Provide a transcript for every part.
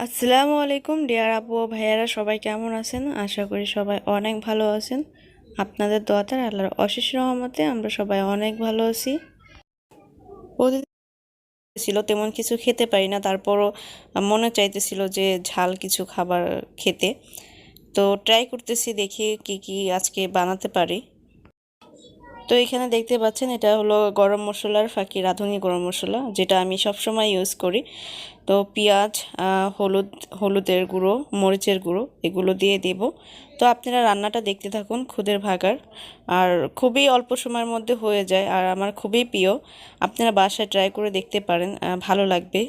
আসসালামু আলাইকুম, ডিয়ার আপু ভাইয়ারা, সবাই কেমন আছেন? আশা করি সবাই অনেক ভালো আছেন। আপনাদের দোয়াতার আল্লাহর অশেষ রহমতে আমরা সবাই অনেক ভালো আছি। ছিল তেমন কিছু খেতে পারি না, তারপরও মনে চাইতেছিল যে ঝাল কিছু খাবার খেতে। তো ট্রাই করতেছি দেখি কি কি আজকে বানাতে পারি। তো এখানে দেখতে পাচ্ছেন এটা হলো গরম মশলার ফাঁকি, রাঁধুনি গরম মশলা, যেটা আমি সবসময় ইউজ করি। তো পেঁয়াজ হলুদ, হলুদের গুঁড়ো, মরিচের গুঁড়ো, এগুলো দিয়ে দেব। তো আপনারা রান্নাটা দেখতে থাকুন, খুদের ভাগার। আর খুবই অল্প সময়ের মধ্যে হয়ে যায়, আর আমার খুবই প্রিয়। আপনারা বাসায় ট্রাই করে দেখতে পারেন ভালো লাগবে।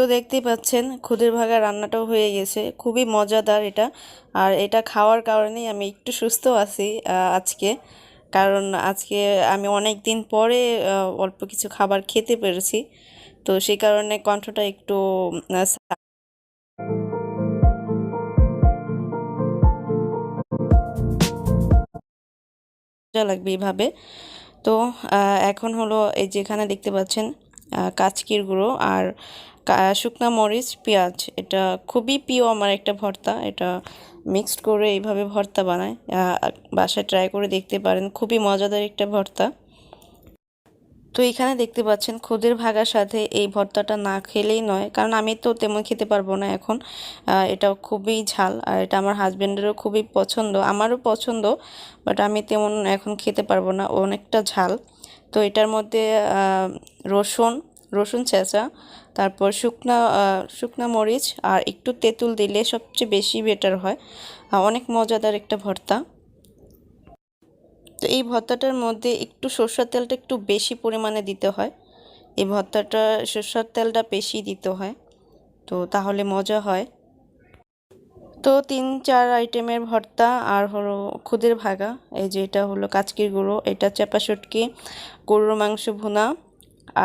তো দেখতেই পাচ্ছেন, খুদের ভাগা রান্নাটাও হয়ে গেছে। খুবই মজাদার এটা। আর এটা খাওয়ার কারণেই আমি একটু সুস্থ আছি আজকে। কারণ আজকে আমি অনেক দিন পরে অল্প কিছু খাবার খেতে পেরেছি। তো সেই কারণে কণ্ঠটা একটু লাগবে এইভাবে তো এখন হলো এই যেখানে দেখতে পাচ্ছেন কাচকির গুঁড়ো আর শুকনা মরিচ, পেঁয়াজ। এটা খুবই প্রিয় আমার একটা ভর্তা। এটা মিক্সড করে এইভাবে ভর্তা বানায়। বাসায় ট্রাই করে দেখতে পারেন। খুবই মজাদার একটা ভর্তা। তো এখানে দেখতে পাচ্ছেন, খুদের ভাগার সাথে এই ভর্তাটা না খেলেই নয়। কারণ আমি তো তেমন খেতে পারব না এখন। এটা খুবই ঝাল আর এটা আমার হাজব্যান্ডেরও খুবই পছন্দ। আমারও পছন্দ বাট আমি তেমন এখন খেতে পারব না। অনেকটা ঝাল। তো এটার মধ্যে রসুন রসুন চেঁচা তারপর শুকনা শুকনা মরিচ আর একটু তেঁতুল দিলে সবচেয়ে বেশি বেটার হয়। অনেক মজাদার একটা ভর্তা। তো এই ভর্তাটার মধ্যে একটু সর্ষের তেলটা একটু বেশি পরিমাণে দিতে হয়। এই ভর্তাটা, সর্ষের তেলটা বেশি দিতে হয়। তো তাহলে মজা হয়। তো তিন, চার আইটেমের ভর্তা আর হলো খুদের ভাগা। এই যে এটা হলো কাচকির গুঁড়ো, এটা চাপা শুটকি, গরুর মাংস ভুনা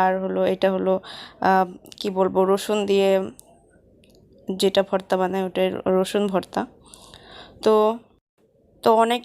আর হলো এটা হলো কি বলব, রসুন দিয়ে যেটা ভর্তা বানায় ওটা রসুন ভর্তা। তো তো অনেক